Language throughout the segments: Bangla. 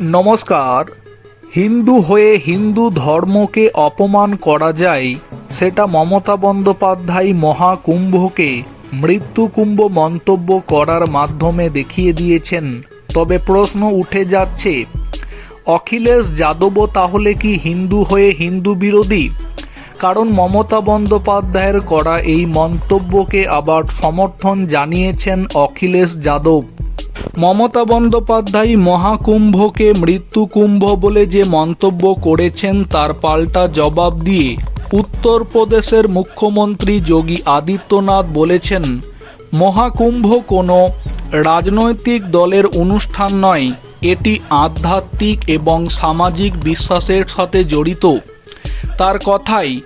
নমস্কার। হিন্দু হয়ে হিন্দু ধর্মকে অপমান করা যায়, সেটা মমতা বন্দ্যোপাধ্যায় মহাকুম্ভকে মৃত্যুকুম্ভ মন্তব্য করার মাধ্যমে দেখিয়ে দিয়েছেন। তবে প্রশ্ন উঠে যাচ্ছে, অখিলেশ যাদবও তাহলে কি হিন্দু হয়ে হিন্দু বিরোধী? কারণ মমতা বন্দ্যোপাধ্যায়ের করা এই মন্তব্যকে আবার সমর্থন জানিয়েছেন অখিলেশ যাদব। মমতা বন্দ্যোপাধ্যায় মহাকুম্ভকে মৃত্যুকুম্ভ বলে যে মন্তব্য করেছেন, তার পাল্টা জবাব দিয়ে উত্তরপ্রদেশের মুখ্যমন্ত্রী যোগী আদিত্যনাথ বলেছেন, মহাকুম্ভ কোনো রাজনৈতিক দলের অনুষ্ঠান নয়, এটি আধ্যাত্মিক এবং সামাজিক বিশ্বাসের সাথে জড়িত। তার কথাই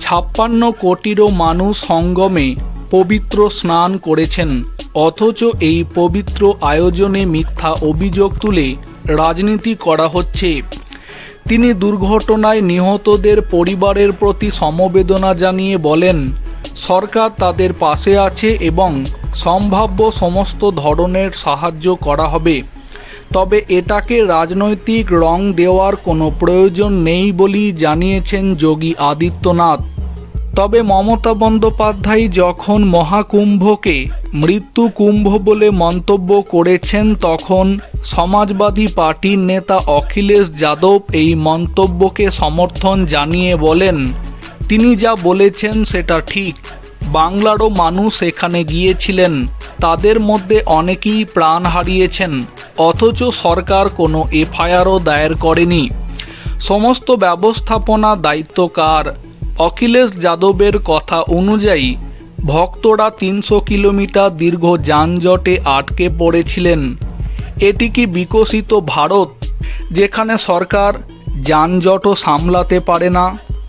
ছাপ্পান্ন কোটিরও মানুষ সঙ্গমে পবিত্র স্নান করেছেন। অথচ এই পবিত্র আয়োজনে মিথ্যা অভিযোগ তুলে রাজনীতি করা হচ্ছে। তিনি দুর্ঘটনায় নিহতদের পরিবারের প্রতি সমবেদনা জানিয়ে বলেন, সরকার তাদের পাশে আছে এবং সম্ভাব্য সমস্ত ধরনের সাহায্য করা হবে। তবে এটাকে রাজনৈতিক রং দেওয়ার কোনো প্রয়োজন নেই বলেই জানিয়েছেন যোগী আদিত্যনাথ। তবে মমতা বন্দ্যোপাধ্যায় যখন মহাকুম্ভকে মৃত্যু কুম্ভ বলে মন্তব্য করেছেন তখন সমাজবাদী পার্টির নেতা অখিলেশ যাদব এই মন্তব্যকে সমর্থন জানিয়ে বলেন, তিনি যা বলেছেন সেটা ঠিক। বাংলারও মানুষ এখানে গিয়েছিলেন। তাদের মধ্যে অনেকেই প্রাণ হারিয়েছেন। অথচ সরকার কোনো এফআইআরও দায়ের করেনি। সমস্ত ব্যবস্থাপনা দায়িত্ব কার অখিলেশ যাদবের কথা অনুযায়ী ভক্তরা তিনশো কিলোমিটার দীর্ঘ যানজটে আটকে পড়েছিলেন। এটি কি বিকশিত ভারত, যেখানে সরকার যানজটও সামলাতে পারে না?